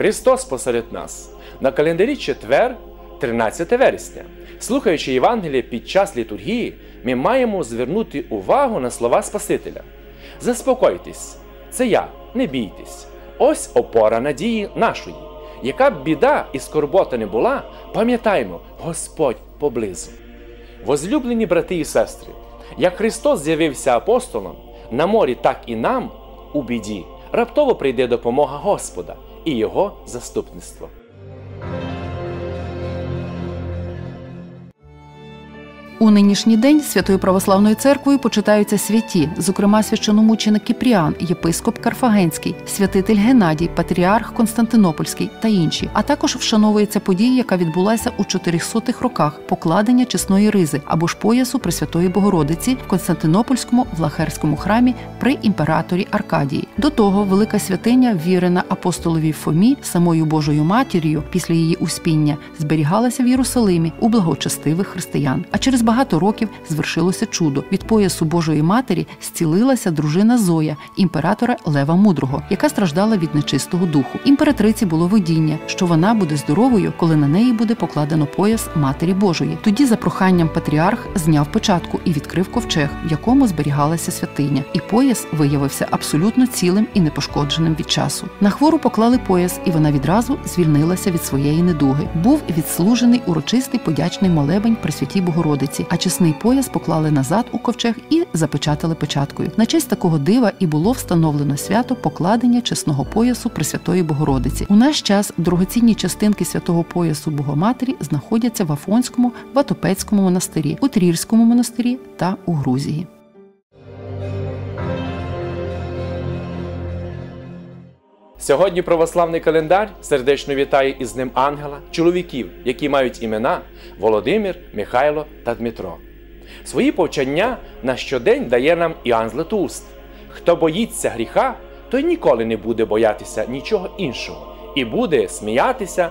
Христос посеред нас. На календарі четвер, 13 вересня. Слухаючи Євангеліє під час літургії, ми маємо звернути увагу на слова Спасителя. Заспокойтесь, це я, не бійтесь. Ось опора надії нашої. Яка б біда і скорбота не була, пам'ятаймо, Господь поблизу. Возлюблені брати і сестри, як Христос з'явився апостолом, на морі, так і нам у біді раптово прийде допомога Господа і Його заступництво. У нинішній день Святою Православною церквою почитаються святі, зокрема священомученик Кіпріан, єпископ Карфагенський, святитель Геннадій, патріарх Константинопольський та інші. А також вшановується подія, яка відбулася у 400-х роках покладення чесної ризи або ж поясу Пресвятої Богородиці в Константинопольському влахерському храмі при імператорі Аркадії. До того велика святиня, вірена апостолові Фомі, самою Божою матір'ю після її успіння, зберігалася в Єрусалимі у благочестивих християн. А через багато років звершилося чудо. Від поясу Божої матері зцілилася дружина Зоя, імператора Лева Мудрого, яка страждала від нечистого духу. Імператриці було видіння, що вона буде здоровою, коли на неї буде покладено пояс Матері Божої. Тоді, за проханням патріарх зняв печатку і відкрив ковчег, в якому зберігалася святиня. І пояс виявився абсолютно цілим і непошкодженим від часу. На хвору поклали пояс, і вона відразу звільнилася від своєї недуги. Був відслужений урочистий подячний молебень Пресвятій Богородиці, а чесний пояс поклали назад у ковчег і запечатали печаткою. На честь такого дива і було встановлено свято покладення чесного поясу Пресвятої Богородиці. У наш час дорогоцінні частинки святого поясу Богоматері знаходяться в Афонському, Ватопецькому монастирі, у Трірському монастирі та у Грузії. Сьогодні православний календар сердечно вітає із ним ангела, чоловіків, які мають імена Володимир, Михайло та Дмитро. Свої повчання на щодень дає нам Іоанн Златоуст. Хто боїться гріха, той ніколи не буде боятися нічого іншого і буде сміятися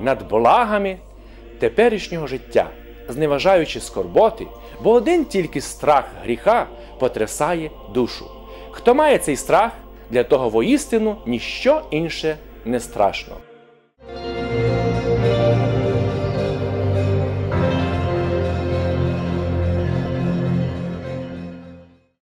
над благами теперішнього життя, зневажаючи скорботи, бо один тільки страх гріха потрясає душу. Хто має цей страх, для того воістину ніщо інше не страшно.